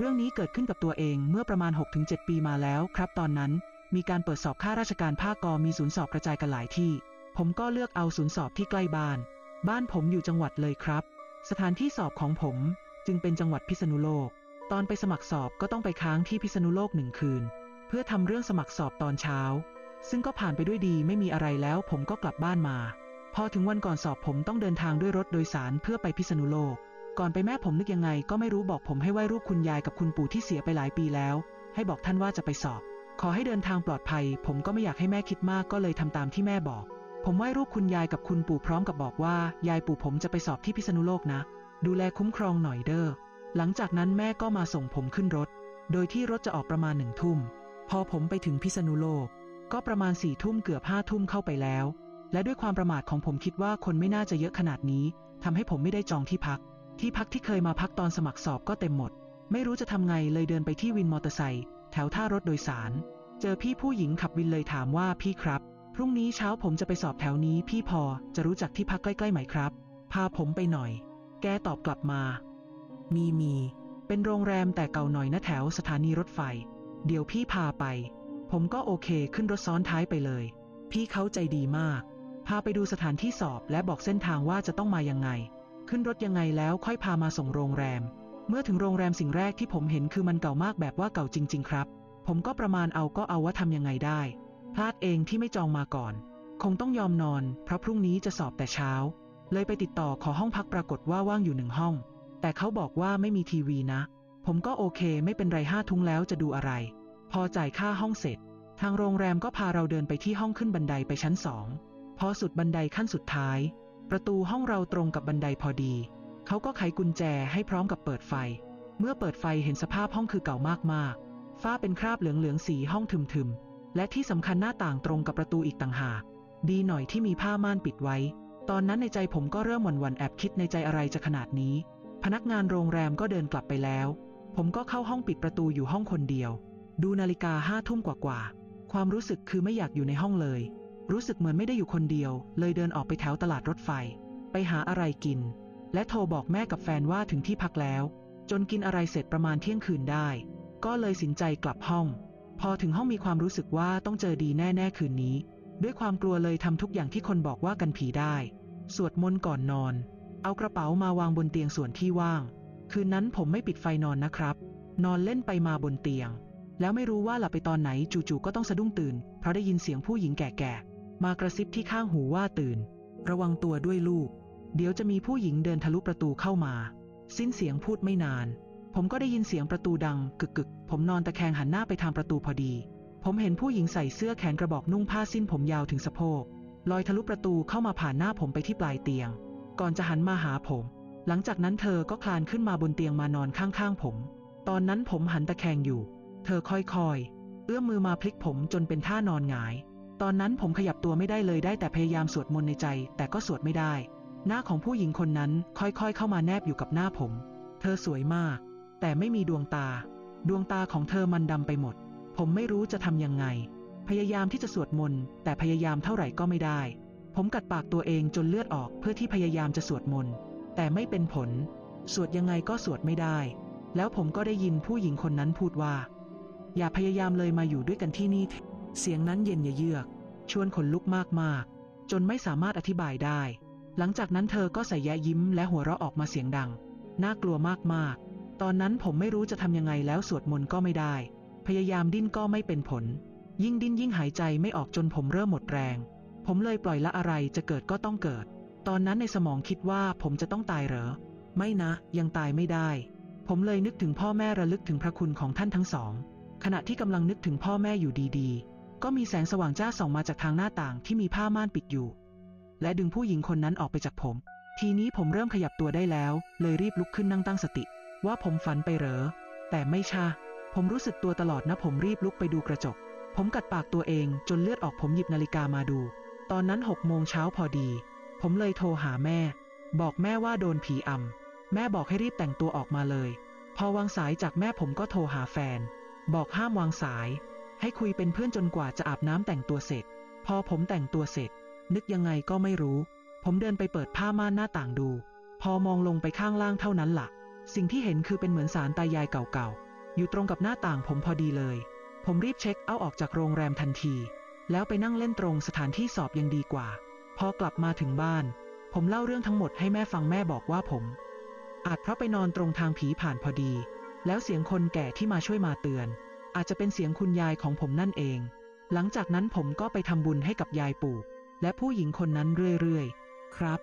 เรื่องนี้เกิดขึ้นกับตัวเองเมื่อประมาณ 6-7 ปีมาแล้วครับตอนนั้น มีการเปิดสอบข้าราชการภาคกอมีศูนย์สอบกระจายกันหลายที่ ผมก็เลือกเอาศูนย์สอบที่ใกล้บ้าน บ้านผมอยู่จังหวัดเลยครับ สถานที่สอบของผมจึงเป็นจังหวัดพิษณุโลก ตอนไปสมัครสอบก็ต้องไปค้างที่พิษณุโลกหนึ่งคืน เพื่อทำเรื่องสมัครสอบตอนเช้า ซึ่งก็ผ่านไปด้วยดีไม่มีอะไรแล้วผมก็กลับบ้านมา พอถึงวันก่อนสอบผมต้องเดินทางด้วยรถโดยสารเพื่อไปพิษณุโลก ก่อนไปแม่ผมนึกยังไงก็ไม่รู้บอกผมให้ไหว้รูปคุณยายกับคุณปู่ที่เสียไปหลายปีแล้ว ให้บอกท่านว่าจะไปสอบ ขอให้เดินทางปลอดภัย ผมก็ไม่อยากให้แม่คิดมากก็เลยทำตามที่แม่บอก ผมไหว้รูปคุณยายกับคุณปู่พร้อมกับบอกว่ายายปู่ผมจะไปสอบที่พิษณุโลกนะ ดูแลคุ้มครองหน่อยเด้อหลังจากนั้นแม่ก็มาส่งผมขึ้นรถ โดยที่รถจะออกประมาณหนึ่งทุ่ม พอผมไปถึงพิษณุโลก ก็ประมาณสี่ทุ่มเกือบห้าทุ่มเข้าไปแล้ว และด้วยความประมาทของผมคิดว่าคนไม่น่าจะเยอะขนาดนี้ทำให้ผมไม่ได้จองที่พัก ที่พักที่เคยมาพักตอนสมัครสอบก็เต็มหมด ไม่รู้จะทำไงเลยเดินไปที่วินมอเตอร์ไซค์แถวท่ารถโดยสาร เจอพี่ผู้หญิงขับวินเลยถามว่าพี่ครับ พรุ่งนี้เช้าผมจะไปสอบแถวนี้พี่พอจะรู้จักที่พักใกล้ๆไหมครับ พาผมไปหน่อย แกตอบกลับมา มีมี เป็นโรงแรมแต่เก่าหน่อยนะแถวสถานีรถไฟ เดี๋ยวพี่พาไป ผมก็โอเคขึ้นรถซ้อนท้ายไปเลย พี่เขาใจดีมาก พาไปดูสถานที่สอบและบอกเส้นทางว่าจะต้องมายังไง ขึ้นรถยังไงแล้วค่อยพามาส่งโรงแรม เมื่อถึงโรงแรมสิ่งแรกที่ผมเห็นคือมันเก่ามากแบบว่าเก่าจริง ๆ ครับ ผมก็ประมาณเอาก็เอาว่าทำยังไงได้ พลาดเองที่ไม่จองมาก่อน คงต้องยอมนอน เพราะพรุ่งนี้จะสอบแต่เช้า เลยไปติดต่อขอห้องพักปรากฏว่าว่างอยู่หนึ่งห้อง แต่เขาบอกว่าไม่มีทีวีนะ ผมก็โอเคไม่เป็นไรห้าทุ่งแล้วจะดูอะไร พอจ่ายค่าห้องเสร็จ ทางโรงแรมก็พาเราเดินไปที่ห้องขึ้นบันไดไปชั้นสองพอสุดบันไดขั้นสุดท้าย ประตูห้องเราตรงกับบันไดพอดี เขาก็ไขกุญแจให้พร้อมกับเปิดไฟ เมื่อเปิดไฟเห็นสภาพห้องคือเก่ามากๆ ฝ้าเป็นคราบเหลืองๆสีห้องทึมๆ และที่สำคัญหน้าต่างตรงกับประตูอีกต่างหาก ดีหน่อยที่มีผ้าม่านปิดไว้ ตอนนั้นในใจผมก็เริ่มหวั่นๆแอบคิดในใจอะไรจะขนาดนี้ พนักงานโรงแรมก็เดินกลับไปแล้ว ผมก็เข้าห้องปิดประตูอยู่ห้องคนเดียว ดูนาฬิกาห้าทุ่มกว่าๆ ความรู้สึกคือไม่อยากอยู่ในห้องเลย รู้สึกเหมือนไม่ได้อยู่คนเดียว เลยเดินออกไปแถวตลาดรถไฟ ไปหาอะไรกิน และโทรบอกแม่กับแฟนว่าถึงที่พักแล้ว จนกินอะไรเสร็จประมาณเที่ยงคืนได้ ก็เลยสินใจกลับห้อง พอถึงห้องมีความรู้สึกว่าต้องเจอดีแน่ๆคืนนี้ ด้วยความกลัวเลยทำทุกอย่างที่คนบอกว่ากันผีได้ สวดมนต์ก่อนนอน เอากระเป๋ามาวางบนเตียงส่วนที่ว่าง คืนนั้นผมไม่ปิดไฟนอนนะครับ นอนเล่นไปมาบนเตียง แล้วไม่รู้ว่าหลับไปตอนไหนจู่ๆก็ต้องสะดุ้งตื่น เพราะได้ยินเสียงผู้หญิงแก่ๆ มากระซิบที่ข้างหูว่าตื่น ระวังตัวด้วยลูก เดี๋ยวจะมีผู้หญิงเดินทะลุประตูเข้ามา สิ้นเสียงพูดไม่นาน ผมก็ได้ยินเสียงประตูดังกึกๆผมนอนตะแคงหันหน้าไปทางประตูพอดี ผมเห็นผู้หญิงใส่เสื้อแขนกระบอกนุ่งผ้าสิ้นผมยาวถึงสะโพกลอยทะลุประตูเข้ามาผ่านหน้าผมไปที่ปลายเตียง ก่อนจะหันมาหาผม หลังจากนั้นเธอก็คลานขึ้นมาบนเตียงมานอนข้างๆผม ตอนนั้นผมหันตะแคงอยู่ เธอค่อยๆ เอื้อมมือมาพลิกผมจนเป็นท่านอนหงาย ตอนนั้นผมขยับตัวไม่ได้เลยได้แต่พยายามสวดมนต์ในใจ แต่ก็สวดไม่ได้ หน้าของผู้หญิงคนนั้นค่อยๆ เข้ามาแนบอยู่กับหน้าผม เธอสวยมาก แต่ไม่มีดวงตา ดวงตาของเธอมันดำไปหมด ผมไม่รู้จะทำยังไง พยายามที่จะสวดมนต์แต่พยายามเท่าไหร่ก็ไม่ได้ ผมกัดปากตัวเองจนเลือดออกเพื่อที่พยายามจะสวดมนต์แต่ไม่เป็นผล สวดยังไงก็สวดไม่ได้ แล้วผมก็ได้ยินผู้หญิงคนนั้นพูดว่า อย่าพยายามเลยมาอยู่ด้วยกันที่นี่ เสียงนั้นเย็นเยือก ชวนขนลุกมากๆ จนไม่สามารถอธิบายได้ หลังจากนั้นเธอก็ใส่แยะยิ้มและหัวเราะออกมาเสียงดัง น่ากลัวมากๆ ตอนนั้นผมไม่รู้จะทำยังไงแล้วสวดมนต์ก็ไม่ได้ พยายามดิ้นก็ไม่เป็นผล ยิ่งดิ้นยิ่งหายใจไม่ออกจนผมเริ่มหมดแรง ผมเลยปล่อยละอะไรจะเกิดก็ต้องเกิด ตอนนั้นในสมองคิดว่าผมจะต้องตายเหรอ ไม่นะ ยังตายไม่ได้ ผมเลยนึกถึงพ่อแม่ระลึกถึงพระคุณของท่านทั้งสองขณะที่กำลังนึกถึงพ่อแม่อยู่ดีๆ ก็มีแสงสว่างจ้าส่องมาจากทางหน้าต่างที่มีผ้าม่านปิดอยู่ และดึงผู้หญิงคนนั้นออกไปจากผม ทีนี้ผมเริ่มขยับตัวได้แล้ว เลยรีบลุกขึ้นนั่งตั้งสติ ว่าผมฝันไปเหรอ แต่ไม่ใช่ผมรู้สึกตัวตลอดนะผมรีบลุกไปดูกระจก ผมกัดปากตัวเองจนเลือดออกผมหยิบนาฬิกามาดู ตอนนั้นหกโมงเช้าพอดี ผมเลยโทรหาแม่ บอกแม่ว่าโดนผีอำแม่บอกให้รีบแต่งตัวออกมาเลย พอวางสายจากแม่ผมก็โทรหาแฟน บอกห้ามวางสาย ให้คุยเป็นเพื่อนจนกว่าจะอาบน้ำแต่งตัวเสร็จ พอผมแต่งตัวเสร็จ นึกยังไงก็ไม่รู้ ผมเดินไปเปิดผ้าม่านหน้าต่างดู พอมองลงไปข้างล่างเท่านั้นละ่ะ สิ่งที่เห็นคือเป็นเหมือนสารตายายเก่าๆ อยู่ตรงกับหน้าต่างผมพอดีเลย ผมรีบเช็คเอาออกจากโรงแรมทันที แล้วไปนั่งเล่นตรงสถานที่สอบยังดีกว่า พอกลับมาถึงบ้าน ผมเล่าเรื่องทั้งหมดให้แม่ฟังแม่บอกว่าผม อาจเพราะไปนอนตรงทางผีผ่านพอดี แล้วเสียงคนแก่ที่มาช่วยมาเตือน อาจจะเป็นเสียงคุณยายของผมนั่นเอง หลังจากนั้นผมก็ไปทำบุญให้กับยายปู่ และผู้หญิงคนนั้นเรื่อยๆ ครับ